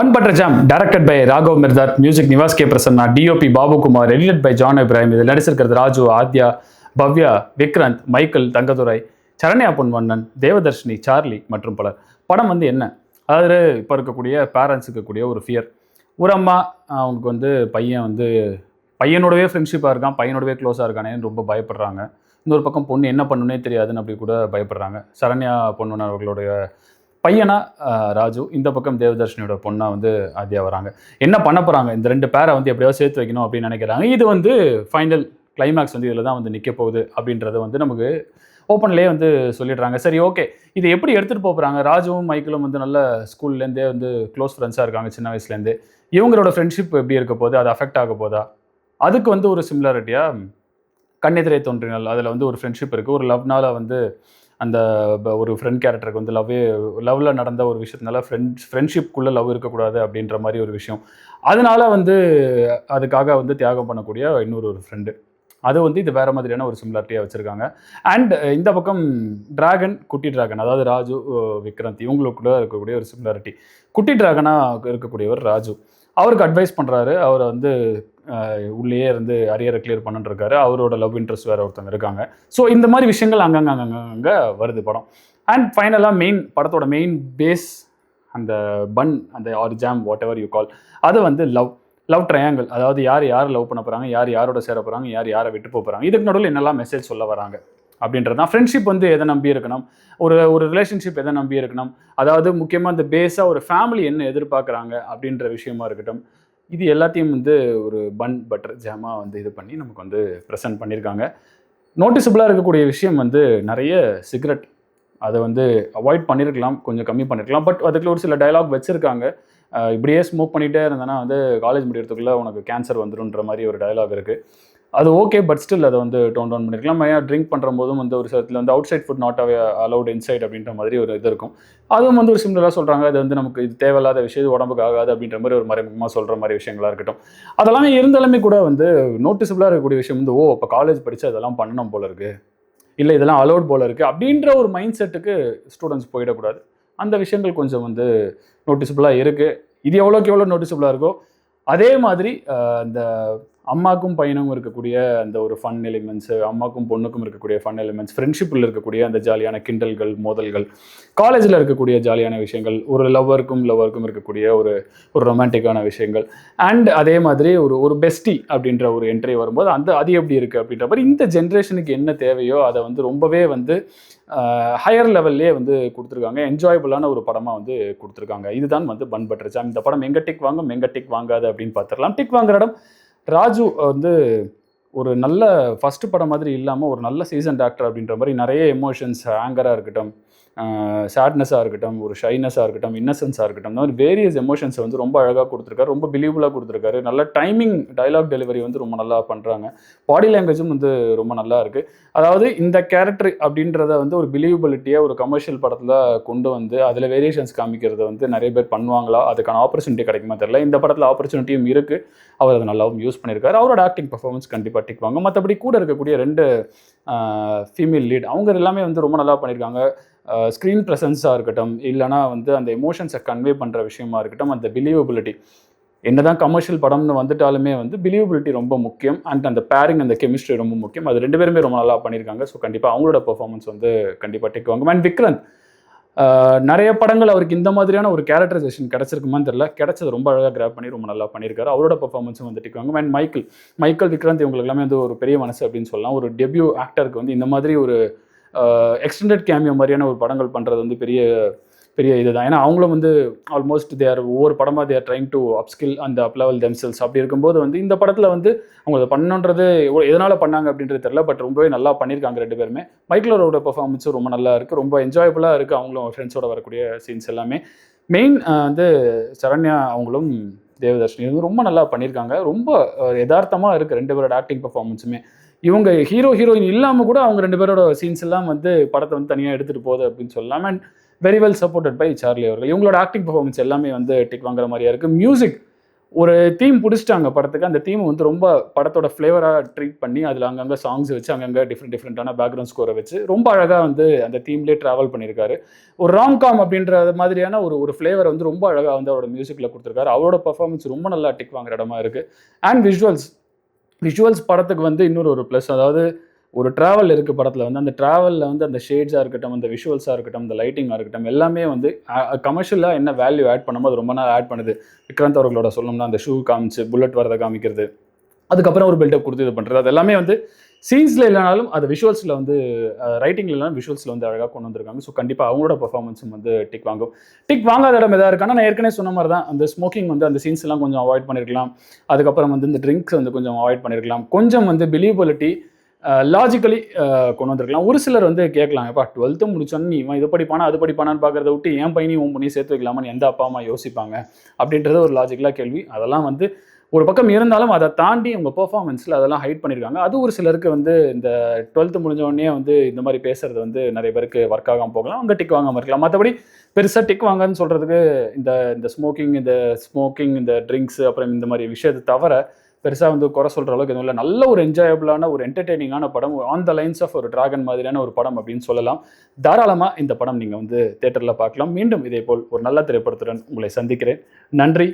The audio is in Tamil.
Bun butter jam directed by Raghav Mirdath music Nivas K. Prasanna DOP Babu Kumar edited by John Ibrahim. இதில் நடிச்சிருக்கிறது ராஜு ஆத்யா பவ்யா விக்ராந்த் மைக்கேல் தங்கதுரை சரண்யா பொன்வண்ணன் தேவதர்ஷினி சார்லி மற்றும் பலர். படம் வந்து என்ன? அதாவது இப்போ இருக்கக்கூடிய பேரண்ட்ஸுக்கு இருக்கக்கூடிய ஒரு ஃபியர் ஒரு அம்மா அவங்களுக்கு வந்து பையன் வந்து பையனோடவே ஃப்ரெண்ட்ஷிப்பாக இருக்கான் பையனோடவே க்ளோஸாக இருக்கானேன்னு ரொம்ப பயப்படுறாங்க. இன்னொரு பக்கம் பொண்ணு என்ன பண்ணுனே தெரியாதுன்னு அப்படி கூட பயப்படுறாங்க. சரண்யா பொண்ணு அவர்களுடைய பையனா ராஜு இந்த பக்கம் தேவதர்ஷினியோட பொண்ணா வந்து ஆதியா வராங்க. என்ன பண்ண போகிறாங்க இந்த ரெண்டு பேரை வந்து எப்படியாவது சேர்த்து வைக்கணும் அப்படின்னு நினைக்கிறாங்க. இது வந்து ஃபைனல் கிளைமேக்ஸ் வந்து இதில் தான் வந்து நிற்க போகுது அப்படின்றத வந்து நமக்கு ஓப்பன்லேயே வந்து சொல்லிடுறாங்க. சரி ஓகே இதை எப்படி எடுத்துகிட்டு போகிறாங்க ராஜுவும் மைக்கிளும் வந்து நல்ல ஸ்கூல்லேருந்தே வந்து க்ளோஸ் ஃப்ரெண்ட்ஸாக இருக்காங்க சின்ன வயசுலேருந்தே இவங்களோட ஃப்ரெண்ட்ஷிப் எப்படி இருக்க போகுது? அது அஃபெக்ட் ஆக போதா? அதுக்கு வந்து ஒரு சிமிலாரிட்டியாக கண்ணெதிரை தோன்றினால் அதில் வந்து ஒரு ஃப்ரெண்ட்ஷிப் இருக்குது ஒரு லவ்னால வந்து அந்த ஒரு ஃப்ரெண்ட் கேரக்டருக்கு வந்து லவ்வே லவ்வில் நடந்த ஒரு விஷயத்தினால ஃப்ரெண்ட்ஸ் ஃப்ரெண்ட்ஷிப்குள்ளே லவ் இருக்கக்கூடாது அப்படின்ற மாதிரி ஒரு விஷயம். அதனால வந்து அதுக்காக வந்து தியாகம் பண்ணக்கூடிய இன்னொரு ஒரு ஃப்ரெண்டு அது வந்து இது வேறு மாதிரியான ஒரு சிமிலாரிட்டியாக வச்சுருக்காங்க. அண்ட் இந்த பக்கம் ட்ராகன் குட்டி டிராகன் அதாவது ராஜு அஹ், விக்ராந்த் இவங்களுக்குள்ள இருக்கக்கூடிய ஒரு சிமிலாரிட்டி குட்டி டிராகனாக இருக்கக்கூடியவர் ராஜு. அவருக்கு அட்வைஸ் பண்ணுறாரு அவரை வந்து உள்ளேயே இருந்து அரியரை கிளியர் பண்ணிட்டுருக்காரு அவரோட லவ் இன்ட்ரெஸ்ட் வேறு ஒருத்தவங்க இருக்காங்க. ஸோ இந்த மாதிரி விஷயங்கள் அங்கங்க அங்கங்கே வருது படம். அண்ட் ஃபைனலாக மெயின் படத்தோட மெயின் பேஸ் அந்த பன் அந்த ஆர் ஜாம் வாட் எவர் யூ கால் அது வந்து லவ் லவ் ட்ரையாங்கிள் அதாவது யார் யார் லவ் பண்ண போகிறாங்க யார் யாரோட சேர போகிறாங்க யார் யாரை விட்டு போக போகிறாங்க இதுக்கு நடுவில் என்னெல்லாம் மெசேஜ் சொல்ல வராங்க அப்படின்றது தான். ஃப்ரெண்ட்ஷிப் வந்து எதை நம்பி இருக்கணும்? ஒரு ஒரு ரிலேஷன்ஷிப் எதை நம்பி இருக்கணும்? அதாவது முக்கியமாக இந்த பேஸாக ஒரு ஃபேமிலி என்ன எதிர்பார்க்குறாங்க அப்படின்ற விஷயமா இருக்கட்டும். இது எல்லாத்தையும் வந்து ஒரு பன் பட்டர் ஜாமாக வந்து இது பண்ணி நமக்கு வந்து ப்ரெசென்ட் பண்ணியிருக்காங்க நோட்டிசபிளாக இருக்கக்கூடிய விஷயம் வந்து நிறைய சிகரெட் அதை வந்து அவாய்ட் பண்ணியிருக்கலாம் கொஞ்சம் கம்மி பண்ணியிருக்கலாம் பட் அதுக்குள்ள ஒரு சில டயலாக் வச்சுருக்காங்க. இப்படியே ஸ்மோக் பண்ணிகிட்டே இருந்தேன்னா வந்து காலேஜ் முடியறதுக்குள்ளே உனக்கு கேன்சர் வந்துருன்ற மாதிரி ஒரு டயலாக் இருக்குது அது ஓகே பட் ஸ்டில் அதை வந்து டோன் டவுன் பண்ணிருக்கலாம். ஏன் ட்ரிங்க் பண்ணுற போதும் வந்து ஒரு சிலத்தில் வந்து outside food not allowed inside அப்படின்ற மாதிரி ஒரு இது இருக்கும். அதுவும் வந்து ஒரு சிம்லராக சொல்கிறாங்க அது வந்து நமக்கு இது தேவையில்லாத விஷயம் உடம்புக்கு ஆகாது அப்படின்ற மாதிரி ஒரு மறைமுகமாக சொல்கிற மாதிரி விஷயங்களா இருக்கட்டும். அதெல்லாமே இருந்தாலுமே கூட வந்து நோட்டிசபிளாக இருக்கக்கூடிய விஷயம் வந்து ஓ இப்போ காலேஜ் படித்து அதெல்லாம் பண்ணணும் போல இருக்கு. இல்லை இதெல்லாம் அலோட் போல இருக்குது அப்படின்ற ஒரு மைண்ட் செட்டுக்கு ஸ்டூடெண்ட்ஸ் போயிடக்கூடாது. அந்த விஷயங்கள் கொஞ்சம் வந்து நோட்டிசபிளாக இருக்குது இது எவ்வளோக்கு எவ்வளோ நோட்டிசபிளாக இருக்கோ அதே மாதிரி இந்த அந்த அம்மாக்கும் பையனும் இருக்கக்கூடிய அந்த ஒரு ஃபன் எலிமெண்ட்ஸ் அம்மாக்கும் பொண்ணுக்கும் இருக்கக்கூடிய ஃபன் எலிமெண்ட்ஸ் ஃப்ரெண்ட்ஷிப்பில் இருக்கக்கூடிய அந்த ஜாலியான கிண்டல்கள் மோதல்கள் காலேஜில் இருக்கக்கூடிய ஜாலியான விஷயங்கள் ஒரு லவ்வருக்கும் லவ்வருக்கும் இருக்கக்கூடிய ஒரு ஒரு ரொமான்டிக்கான விஷயங்கள். அண்ட் அதே மாதிரி ஒரு ஒரு பெஸ்டி அப்படின்ற ஒரு என்ட்ரி வரும்போது அந்த அது எப்படி இருக்குது அப்படின்ற மாதிரி இந்த ஜென்ரேஷனுக்கு என்ன தேவையோ அதை வந்து ரொம்பவே வந்து ஹையர் லெவல்லே வந்து கொடுத்துருக்காங்க. என்ஜாயபுளான ஒரு படமாக வந்து கொடுத்துருக்காங்க. இதுதான் வந்து பன் பட்டர் ஜாம் இந்த படம் எங்கே டிக் வாங்கும் எங்கே டிக் வாங்காது அப்படின்னு பார்த்துடலாம். டிக் வாங்குற இடம் ராஜு வந்து ஒரு நல்ல ஃபஸ்ட்டு படம் மாதிரி இல்லாமல் ஒரு நல்ல சீசன் டாக்டர் அப்படின்ற மாதிரி நிறைய எமோஷன்ஸ் ஆங்கராக இருக்கட்டும் சேட்னஸாக இருக்கட்டும் ஒரு ஷைனஸாக இருக்கட்டும் இன்னசென்ஸாக இருக்கட்டும் இந்த மாதிரி வேரியஸ் எமோஷன்ஸை வந்து ரொம்ப அழகாக கொடுத்துருக்காரு ரொம்ப பிலீவபுளாக கொடுத்துருக்காரு. நல்ல டைமிங் டைலாக் டெலிவரி வந்து ரொம்ப நல்லா பண்ணுறாங்க பாடி லாங்குவேஜும் வந்து ரொம்ப நல்லா இருக்குது அதாவது இந்த கேரக்டர் அப்படின்றத வந்து ஒரு பிலீவபிலிட்டியாக ஒரு கமர்ஷியல் படத்தில் கொண்டு வந்து அதில் வேரியேஷன்ஸ் காமிக்கிறத வந்து நிறைய பேர் பண்ணுவாங்களா? அதுக்கான ஆப்பர்ச்சுனிட்டி கிடைக்குமா தெரியல. இந்த படத்தில் ஆப்பர்ச்சுனிட்டியும் இருக்குது அவர் அதை நல்லாவும் யூஸ் பண்ணியிருக்காரு. அவரோட ஆக்டிங் பர்ஃபார்மன்ஸ் கண்டிப்பாக டிக் வாங்க. மற்றபடி கூட இருக்கக்கூடிய ரெண்டு ஃபீமேல் லீட் அவங்க எல்லாமே வந்து ரொம்ப நல்லா பண்ணியிருக்காங்க. ஸ்க்ரீன் ப்ரெசன்ஸாக இருக்கட்டும் இல்லைனா வந்து அந்த எமோஷன்ஸை கன்வே பண்ணுற விஷயமா இருக்கட்டும் அந்த பிலீவபிலிட்டி என்னதான் கமர்ஷியல் படம்னு வந்துட்டாலுமே வந்து பிலீவபிலிட்டி ரொம்ப முக்கியம். அண்ட் அந்த பேரிங் அந்த கெமிஸ்ட்ரி ரொம்ப முக்கியம். அது ரெண்டு பேருமே ரொம்ப நல்லா பண்ணியிருக்காங்க. ஸோ கண்டிப்பாக அவங்களோட பெர்ஃபார்மன்ஸ் வந்து கண்டிப்பாக டிக் வாங்க. அண்ட் விக்ரந்த் நிறைய படங்கள் அவருக்கு இந்த மாதிரியான ஒரு கேரக்டரைசேஷன் கிடச்சிருக்குமான்னு தெரியல. கிடைச்சது ரொம்ப அழகாக கிராப் பண்ணி ரொம்ப நல்லா பண்ணியிருக்காரு. அவரோட பர்ஃபார்மன்ஸும் வந்து டிக்குவாங்க அண்ட் மைக்கேல் மைக்கேல் விக்ராந்த் இவங்களுக்கு எல்லாமே வந்து ஒரு பெரிய மனசு அப்படின்னு சொல்லலாம். ஒரு டெபியூ ஆக்டருக்கு வந்து இந்த மாதிரி ஒரு எக்ஸ்டெண்டட் கேமியோ மாதிரியான ஒரு படங்கள் பண்ணுறது வந்து பெரிய பெரிய இதுதான். ஏன்னா அவங்களும் வந்து ஆல்மோஸ்ட் தேர் ஒவ்வொரு படமாக தேர் ட்ரைங் டு அப்ஸ்கில் அந்த அப் லெவல் தெம்செல்ஸ் அப்படி இருக்கும்போது வந்து இந்த படத்தில் வந்து அவங்க அதை பண்ணுன்றது எதனால் பண்ணாங்க அப்படின்றது தெரில பட் ரொம்பவே நல்லா பண்ணியிருக்காங்க ரெண்டு பேருமே. மைக்கிளரோட பெர்ஃபார்மன்ஸும் ரொம்ப நல்லா இருக்குது ரொம்ப என்ஜாயபுளாக இருக்குது அவங்களும் ஃப்ரெண்ட்ஸோட வரக்கூடிய சீன்ஸ் எல்லாமே. மெயின் வந்து சரண்யா அவங்களும் தேவதர்ஷினி வந்து ரொம்ப நல்லா பண்ணியிருக்காங்க. ரொம்ப யதார்த்தமாக இருக்குது ரெண்டு பேரோட ஆக்டிங் பர்ஃபார்மன்ஸுமே இவங்க ஹீரோ ஹீரோயின் இல்லாமல் கூட அவங்க ரெண்டு பேரோட சீன்ஸ் எல்லாம் வந்து படத்தை வந்து தனியாக எடுத்துகிட்டு போகுது அப்படின்னு சொல்லலாம் and very well supported by Charlie அவர்கள். இவங்களோட ஆக்டிங் பர்ஃபார்மன்ஸ் எல்லாமே வந்து டிக் வாங்குற மாதிரியா இருக்குது மியூசிக் ஒரு தீம் பிடிச்சிட்டாங்க படத்துக்கு. அந்த தீம் வந்து ரொம்ப படத்தோட ஃப்ளேவராக ட்ரீட் பண்ணி அதில் அங்கங்கே சாங்ஸ் வச்சு அங்கங்கே டிஃப்ரெண்ட் டிஃப்ரெண்ட்டான பேக்ரவுண்ட் ஸ்கோரை வச்சு ரொம்ப அழகாக வந்து அந்த தீம்லேயே ட்ராவல் பண்ணியிருக்காரு ஒரு ராம்காம் அப்படின்ற மாதிரியான ஒரு ஒரு ஃப்ளேவர் வந்து ரொம்ப அழகாக வந்து அவரோட மியூசிக்கில் கொடுத்துருக்காரு. அவரோட பர்ஃபார்மன்ஸ் ரொம்ப நல்லா டிக் வாங்குற இடமா இருக்குது அண்ட் விஷுவல்ஸ் விஷுவல்ஸ் படத்துக்கு வந்து இன்னொரு ஒரு ப்ளஸ் அதாவது ஒரு ட்ராவல் இருக்குது படத்தில் வந்து அந்த ட்ராவலில் வந்து அந்த ஷேட்ஸாக இருக்கட்டும் அந்த விஷுவல்ஸாக இருக்கட்டும் அந்த லைட்டிங்காக இருக்கட்டும் எல்லாமே வந்து கமர்ஷியலாக என்ன வேல்யூ ஆட் பண்ணமோ அது ரொம்ப நாள் ஆட் பண்ணுது. விக்ராந்த் அவர்களோட சொல்லணும்னா அந்த ஷூ காமிச்சு புல்லட் வரதை காமிக்கிறது அதுக்கப்புறம் ஒரு பில்டப் கொடுத்து இது பண்ணுறது அது எல்லாமே வந்து சீன்ஸில் இல்லைனாலும் அது விஷுவல்ஸில் வந்து ரைட்டிங்கில் இல்லைனா விஷுவல்ஸில் வந்து அழகாக கொண்டு வந்திருக்காங்க. ஸோ கண்டிப்பாக அவங்களோட பர்ஃபார்மன்ஸும் வந்து டிக் வாங்கும். டிக் வாங்காத இடம் எதாவது இருக்கானா நான் ஏற்கனவே சொன்ன மாதிரி தான் அந்த ஸ்மோக்கிங் வந்து அந்த சீன்ஸ் எல்லாம் கொஞ்சம் அவாய்ட் பண்ணியிருக்கலாம் அதுக்கப்புறம் வந்து இந்த ட்ரிங்க்ஸ் வந்து கொஞ்சம் அவாய்ட் பண்ணியிருக்கலாம் கொஞ்சம் வந்து பிலீவபிலிட்டி லாஜிக்கலி கொண்டு வந்திருக்கலாம். ஒரு சிலர் வந்து கேட்கலாம் எப்பா டுவெல்த்து முடிச்சோன்னு நீ இவன் இது படிப்பானா அது படிப்பானான்னு பார்க்குறத விட்டு என் பையனையும் உன் பண்ணி சேர்த்து வைக்கலாமான்னு எந்த அப்பா அம்மா யோசிப்பாங்க? அப்படின்றது ஒரு லாஜிக்கலாக கேள்வி. அதெல்லாம் வந்து ஒரு பக்கம் இருந்தாலும் அதை தாண்டி உங்க பெர்ஃபார்மன்ஸில் அதெல்லாம் ஹைட் பண்ணியிருக்காங்க அது ஒரு சிலருக்கு வந்து இந்த டுவெல்த்து முடிஞ்சவொடனே வந்து இந்த மாதிரி பேசுறது வந்து நிறைய பேருக்கு ஒர்க் ஆகாமல் போகலாம். அங்கே டிக் வாங்காமல் இருக்கலாம். மற்றபடி பெருசாக டிக் வாங்கன்னு சொல்கிறதுக்கு இந்த இந்த ஸ்மோக்கிங் இந்த ஸ்மோக்கிங் இந்த ட்ரிங்க்ஸ் அப்புறம் இந்த மாதிரி விஷயத்தை தவிர பெருசாக வந்து குறை சொல்கிற அளவுக்கு எதுவும் இல்லை. நல்ல ஒரு என்ஜாயபிளான ஒரு என்டர்டெய்னிங்கான படம் ஆன் த லைன்ஸ் ஆஃப் ஒரு டிராகன் மாதிரியான ஒரு படம் அப்படின்னு சொல்லலாம். தாராளமாக இந்த படம் நீங்கள் வந்து தேட்டரில் பார்க்கலாம். மீண்டும் இதே போல் ஒரு நல்ல திரைப்படத்துடன் உங்களை சந்திக்கிறேன். நன்றி.